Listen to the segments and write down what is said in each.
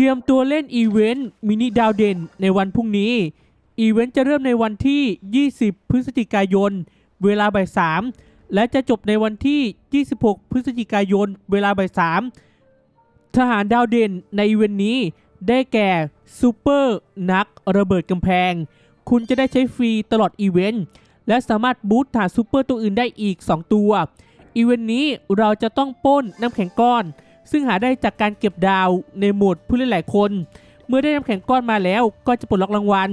รียมตัวเล่นอีเวนต์มินิดาวเด่นในวันพรุ่งนี้ อีเวนต์จะเริ่มในวันที่ 20 พฤศจิกายน เวลาบ่าย3และจะจบในวันที่ 26 พฤศจิกายน เวลาบ่าย3ทหารดาวเด่นในอีเวนต์นี้ได้แก่ซูเปอร์นักระเบิดกำแพง คุณจะได้ใช้ฟรีตลอดอีเวนต์และสามารถบูตฐานซูเปอร์ตัวอื่นได้อีก 2 ตัว อีเวนต์นี้เราจะต้องป้นน้ำแข็งก้อน ซึ่งหาได้จากการเก็บดาวในหมดผู้เล่นหลายคน เมื่อได้น้ำแข็งก้อนมาแล้วก็จะปลดล็อกรางวัล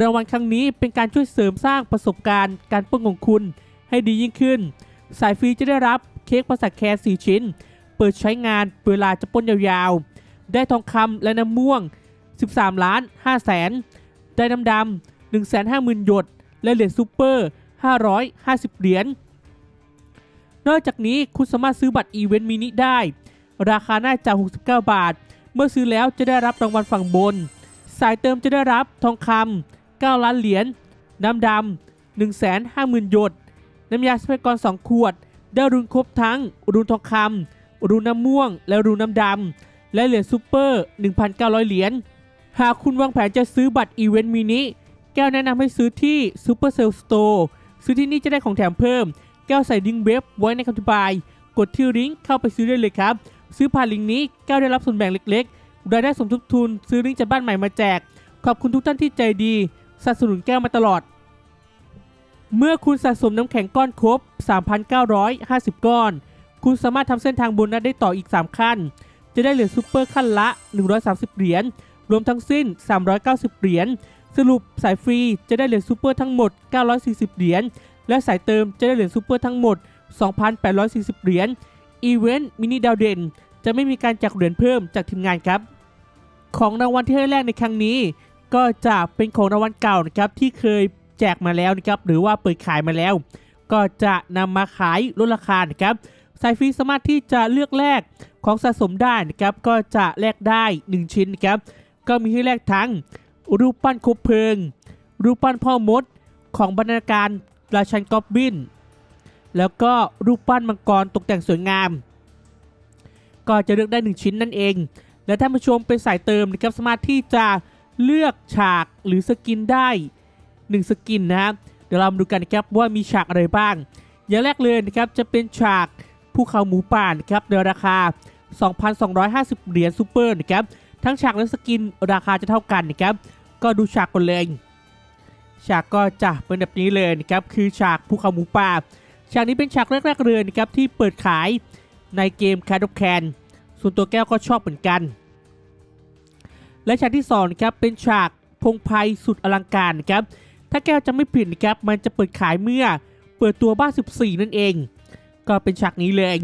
รางวัลครั้งนี้เป็นการช่วยเสริมสร้างประสบการณ์การปล้นของคุณให้ดียิ่งขึ้น สายฟรีจะได้รับเค้กภาษาแคร์4ชิ้น เปิดใช้งานเวลาจะป้นยาวๆ ได้ทองคำและน้ำม่วง 13 ล้าน5แสน ได้น้ำดำ1 5 0 0 0 0 หยด และเหรียญซูเปอร์ 550 เหรียญ นอกจากนี้คุณสามารถซื้อบัตรอีเวนต์มินิได้ ราคาน่าจะ69 บาท เมื่อซื้อแล้วจะได้รับรางวัลฝั่งบน สายเติมจะได้รับทองคำ9ล้านเหรียญน้ำดำ1 5 0 0 0 0 หยด น้ำยาสเปรย์กร2ขวด ได้รุนครบทั้ง รุนทองคำรุนน้ำม่วง และรุนน้ำดำและเหรียญซูเปอร์ 1,900 เหรียญหากคุณวางแผนจะซื้อบัตรอีเวนต์มินิแก้วแนะนำให้ซื้อที่ Super Cell Store ซื้อที่นี่จะได้ของแถมเพิ่ม แก้วใส่ลิงก์เว็บไว้ในคำอธิบาย กดที่ลิงก์เข้าไปซื้อได้เลยครับ ซื้อผ่านลิงก์นี้แก้วได้รับส่วนแบ่งเล็กๆรายได้สมทบทุน ซื้อลิงก์จากบ้านใหม่มาแจก ขอบคุณทุกท่านที่ใจดีสนับสนุนแก้วมาตลอด เมื่อคุณสะสมน้ำแข็งก้อนครบ 3,950 ก้อน คุณสามารถทำเส้นทางบนัสได้ต่ออีก 3 ขั้น จะได้เหรียญซูเปอร์ขั้นละ 130 เหรียญรวมทั้งสิ้น 390 เหรียญสรุปสายฟรีจะได้เหรียญซูเปอร์ทั้งหมด 940 เหรียญ และสายเติมจะได้เหรียญซูเปอร์ทั้งหมด 2,840 เหรียญ อีเวนต์มินิดาวเด่น จะไม่มีการแจกเหรียญเพิ่มจากทีมงานครับ ของรางวัลที่ให้แรกในครั้งนี้ ก็จะเป็นของรางวัลเก่านะครับที่เคยแจกมาแล้วนะครับหรือว่าเปิดขายมาแล้ว ก็จะนำมาขายลดราคานะครับสายฟรีสามารถที่จะเลือกแลกของสะสมได้นะครับก็จะแลกได้ 1 ชิ้นนะครับก็มีให้แลกทั้ง รูปปั้นคบเพลิง รูปปั้นพ่อมดของบรรณาการราชันกอบบิน แล้วก็รูปปั้นมังกรตกแต่งสวยงาม ก็จะเลือกได้ 1 ชิ้นนั่นเอง และท่านผู้ชมเป็นสายเติมนะครับสามารถที่จะเลือกฉากหรือสกินได้ 1 สกินนะครับเดี๋ยวเรามาดูกันนะครับว่ามีฉากอะไรบ้าง อย่างแรกเลยนะครับจะเป็นฉากภูเขาหมูป่านะครับในราคา 2,250 เหรียญซูเปอร์นะครับทั้งฉากและสกินราคาจะเท่ากันนะครับก็ดูฉากกันเลยฉากก็จะเป็นแบบนี้เลยนะครับคือฉากภูเขาหมูป่าฉากนี้เป็นฉากแรกๆเลยนะครับที่เปิดขาย ในเกม c a d of Can ส่วนตัวแก้วก็ชอบเหมือนกัน และฉากที่2นครับเป็นฉากพงไพรสุดอลังการครับถ้าแก้วจะไม่ผิดนะครับมันจะเปิดขายเมื่อเปิดตัวบ้าน 14 นั่นเอง ก็เป็นฉากนี้เลย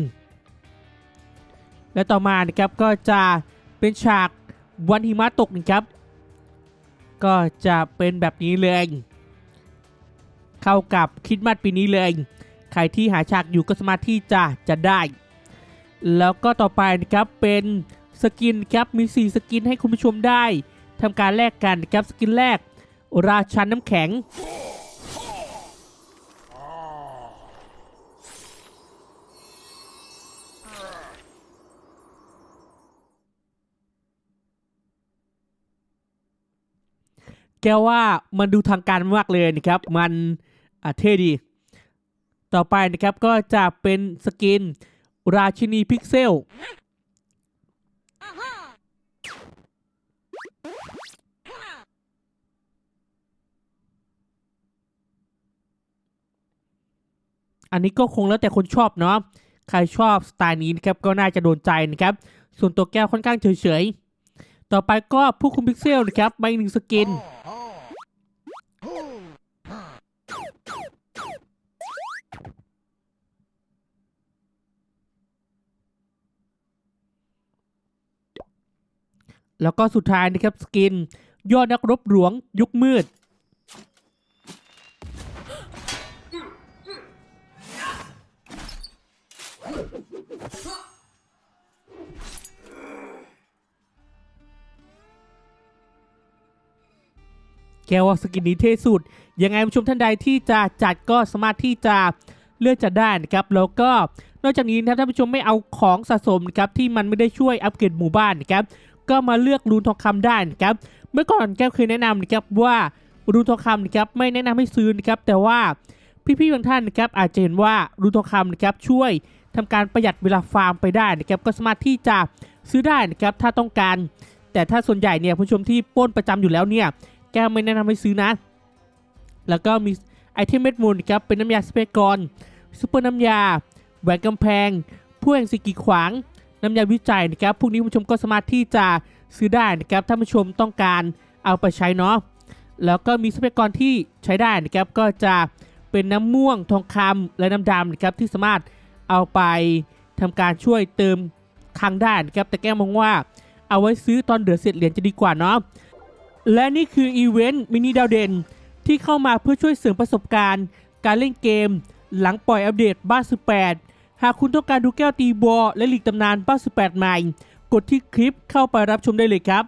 และต่อมานะครับก็จะเป็นฉากวันหิมะตกนะครับ ก็จะเป็นแบบนี้เลยเข้ากับคิดมัดปีนี้เลย ใครที่หาฉากอยู่ก็สามารถที่จะจะได้ แล้วก็ต่อไปนะครับเป็นสกินครับมี 4 สกินให้คุณผู้ชมได้ทำการแลกกันนะครับสกินแรก ราชันน้ำแข็ง แกว่ามันดูทางการมากเลยนะครับ มันอะเท่ดี ต่อไปนะครับก็จะเป็นสกิน ราชินีพิกเซล อันนี้ก็คงแล้วแต่คนชอบเนาะ ใครชอบสไตล์นี้นะครับก็น่าจะโดนใจนะครับ ส่วนตัวแก้วค่อนข้างเฉยๆ ต่อไปก็ผู้คุมพิกเซลนะครับมาอีกหนึ่งสกิน แล้วก็สุดท้ายนะครับสกิน ยอดนักรบหลวงยุคมืด แกว่าสกินนี้เท่สุด ยังไงผู้ชมท่านใดที่จะจัดก็สามารถที่จะเลือกจัดได้นะครับ แล้วก็นอกจากนี้นะครับท่านผู้ชมไม่เอาของสะสมนะครับที่มันไม่ได้ช่วยอัปเกรดหมู่บ้านนะครับ ก็มาเลือกรูนทองคำได้นะครับเมื่อก่อนแก้วเคยแนะนำนะครับว่ารูนทองคำนะครับไม่แนะนำให้ซื้อนะครับแต่ว่าพี่ๆบางท่านนะครับอาจจะเห็นว่ารูนทองคำนะครับช่วยทำการประหยัดเวลาฟาร์มไปได้นะครับก็สามารถที่จะซื้อได้นะครับถ้าต้องการ แต่ถ้าส่วนใหญ่เนี่ยผู้ชมที่ป้นประจำอยู่แล้วเนี่ยแก้วไม่แนะนำให้ซื้อนะ แล้วก็มีไอเทมเม็ดมูลนะครับเป็นน้ำยาสเปกรซุปเปอร์น้ำยาแหวนกำแพงผู้แห่งสิกีขวาง น้ำยาวิจัยนะครับพวกนี้ผู้ชมก็สามารถที่จะซื้อได้นะครับถ้าผู้ชมต้องการเอาไปใช้เนาะแล้วก็มีทรัพยากรที่ใช้ได้นะครับก็จะเป็นน้ำม่วงทองคำและน้ำดำนะครับที่สามารถเอาไปทำการช่วยเติมคลังได้นะครับแต่แก้มองว่าเอาไว้ซื้อตอนเดือดเสร็จเหรียญจะดีกว่าเนาะและนี่คืออีเวนต์มินิดาวเด่นที่เข้ามาเพื่อช่วยเสริมประสบการณ์ การเล่นเกม หลังปล่อยอัปเดตบ้าน18 หากคุณต้องการดูแก้วตีบอลและหลีกตำนาน 98 ไมล์ กดที่คลิปเข้าไปรับชมได้เลยครับ